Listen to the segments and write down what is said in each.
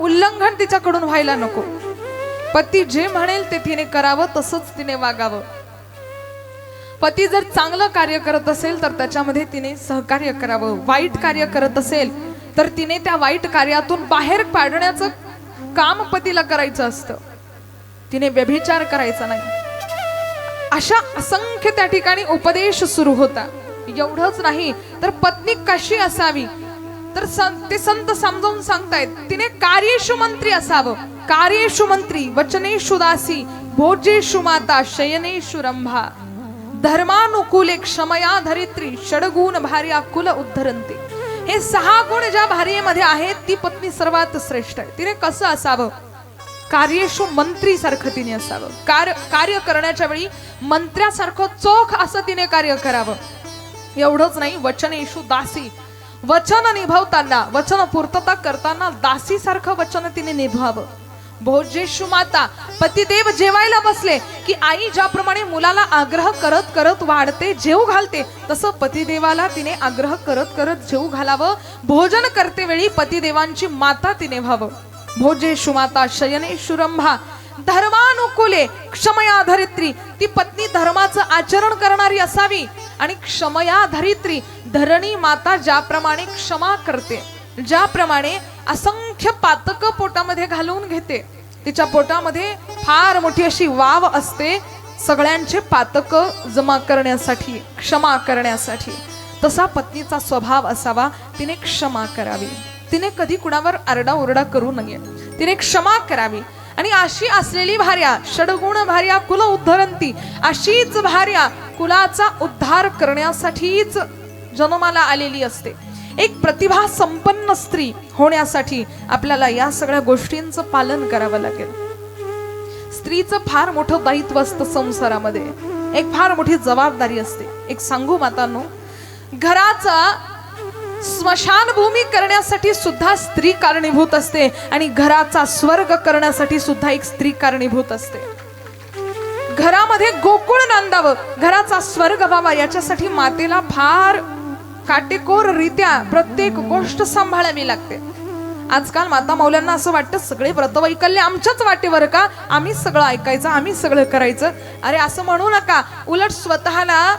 उल्लंघन तिच्याकडून व्हायला नको. पती जे म्हणेल ते तिने करावं तसंच तिने वागावं. पती जर चांगलं कार्य करत असेल तर त्याच्यामध्ये तिने सहकार्य करावं. वाईट कार्य करत असेल तर तिने त्या वाईट कार्यातून बाहेर पाडण्याचं काम पतीला करायचं असतं. तिने व्यभिचार करायचा नाही. अशा असंख्य त्या ठिकाणी उपदेश सुरू होता. एवढंच नाही तर पत्नी कशी असावी? तर सं- ते संत समजावून सांगतायत तिने कार्येषु मंत्री असावं. कार्येषु मंत्री वचनेषु दासी भोजेषु माता शयनेशु रंभा. धर्मानुकूले क्षमया धरित्री षडगुण भार्या कुल उद्धरंते हे सहा गुण ज्या भार्येमध्ये आहेत ती पत्नी सर्वात श्रेष्ठ आहे. तिने कसं असावं? कार्येषु मंत्री सारखं तिने असावं. कार्य कार्य करण्याच्या वेळी मंत्र्यासारखं चोख असं तिने कार्य करावं. एवढंच नाही वचनेषु दासी वचन निभवताना वचन पूर्तता करताना दासी सारखं वचन तिने निभावं. भोजेशु माता पतिदेव जेवायला बसले की आई ज्याप्रमाणे मुलाला आग्रह करत करत वाढते जेव घालते तसं पतिदेवाला तिने आग्रह करत करत जेव घालावं. भोजन करते वेळी पतिदेवांची माता तिने व्हावं. भोजेशु माता शयनेषु धर्मानुकूले क्षमया धरित्री. ती पत्नी धर्माचं आचरण करणारी असावी. आणि क्षमया धरित्री धरणी माता ज्याप्रमाणे क्षमा करते ज्याप्रमाणे असंख्य पातक पोटामध्ये घालून घेते. तिच्या पोटामध्ये फार मोठी अशी वाव असते सगळ्यांचे पातक जमा करण्यासाठी क्षमा करण्यासाठी. तसा पत्नीचा स्वभाव असावा तिने क्षमा करावी. तिने कधी कुणावर आरडाओरडा करू नये. तिने क्षमा करावी. आणि अशी असलेली भार्या षडगुण भार्या कुल उद्धरंती अशीच भार्या कुलाचा उद्धार करण्यासाठीच जन्माला आलेली असते. एक प्रतिभा संपन्न स्त्री होण्यासाठी आपल्याला या सगळ्या गोष्टींचं पालन करावं लागेल. स्त्रीचं फार मोठं दायित्व असतं संसारामध्ये. एक फार मोठी जबाबदारी असते. एक सांगू मातांनो घराचा स्मशानभूमी करण्यासाठी सुद्धा स्त्री कारणीभूत असते आणि घराचा स्वर्ग करण्यासाठी सुद्धा एक स्त्री कारणीभूत असते. घरामध्ये गोकुळ नांदावं घराचा स्वर्ग व्हावा याच्यासाठी मातेला फार काटेकोररित्या प्रत्येक गोष्ट सांभाळावी लागते. आजकाल माता मौल्यांना असं वाटतं सगळे व्रतवैकल्य आमच्याच वाटेवर का? आम्ही सगळं ऐकायचं आम्ही सगळं करायचं. अरे असं म्हणू नका उलट स्वतःला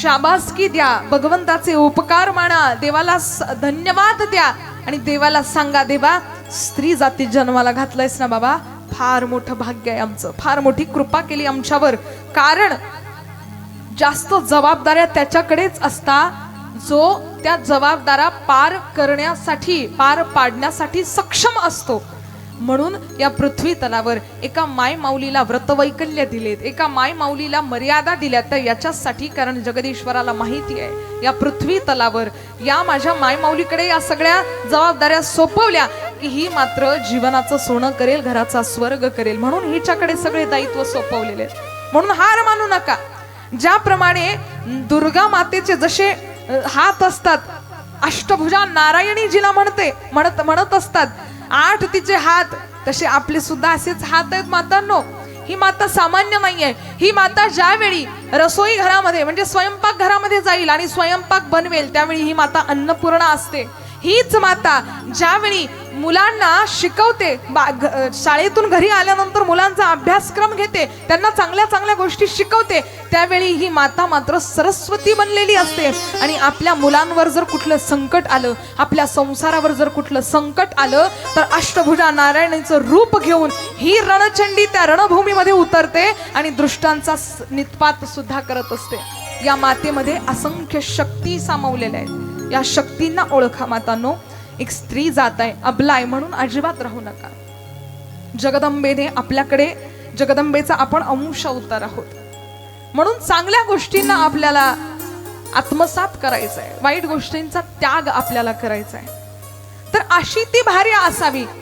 शाबासकी द्या. भगवंताचे उपकार माना. देवाला धन्यवाद द्या. आणि देवाला सांगा देवा स्त्री जाती जन्माला घातलंयस ना बाबा? फार मोठं भाग्य आहे आमचं. फार मोठी कृपा केली आमच्यावर. कारण जास्त जबाबदाऱ्या त्याच्याकडेच असता जो त्या जबाबदाऱ्या पार करण्यासाठी पार पाडण्यासाठी सक्षम असतो. म्हणून या पृथ्वी तलावर एका माय माऊलीला व्रतवैकल्य दिलेत एका माय माऊलीला मर्यादा दिल्या तर याच्यासाठी कारण जगदीश्वराला माहिती आहे या पृथ्वी तलावर या माझ्या माय माऊलीकडे या सगळ्या जबाबदाऱ्या सोपवल्या की ही मात्र जीवनाचं सोनं करेल घराचा स्वर्ग करेल. म्हणून हिच्याकडे सगळे दायित्व सोपवलेले म्हणून हार मानू नका. ज्याप्रमाणे दुर्गा मातेचे जसे हात असतात अष्टभुजा नारायणी जिला म्हणते म्हणत म्हणत असतात आठ तिचे हात तसे आपले सुद्धा असेच हात आहेत मातांनो. ही माता सामान्य नाहीये. ही माता ज्यावेळी रसोई घरामध्ये म्हणजे स्वयंपाक घरामध्ये जाईल आणि स्वयंपाक बनवेल त्यावेळी ही माता अन्नपूर्णा असते. हीच माता ज्यावेळी मुलांना शिकवते बा- शाळेतून घरी आल्यानंतर मुलांचा अभ्यासक्रम घेते त्यांना चांगल्या चांगल्या गोष्टी शिकवते त्यावेळी ही माता मात्र सरस्वती बनलेली असते. आणि आपल्या मुलांवर जर कुठलं संकट आलं आपल्या संसारावर जर कुठलं संकट आलं तर अष्टभुजा नारायणीचं रूप घेऊन ही रणचंडी त्या रणभूमीमध्ये उतरते आणि दृष्टांचा नितपात नित्पात सुद्धा करत असते. या मातेमध्ये असंख्य शक्ती सामावलेल्या आहेत. या शक्तींना ओळखा मातांनो. एक स्त्री जात आहे अबलाय म्हणून अजिबात राहू नका. जगदंबेने आपल्याकडे जगदंबेचा आपण अंश अवतार आहोत. म्हणून चांगल्या गोष्टींना आपल्याला आत्मसात करायचं आहे वाईट गोष्टींचा त्याग आपल्याला करायचा आहे तर अशी ती भार्या असावी.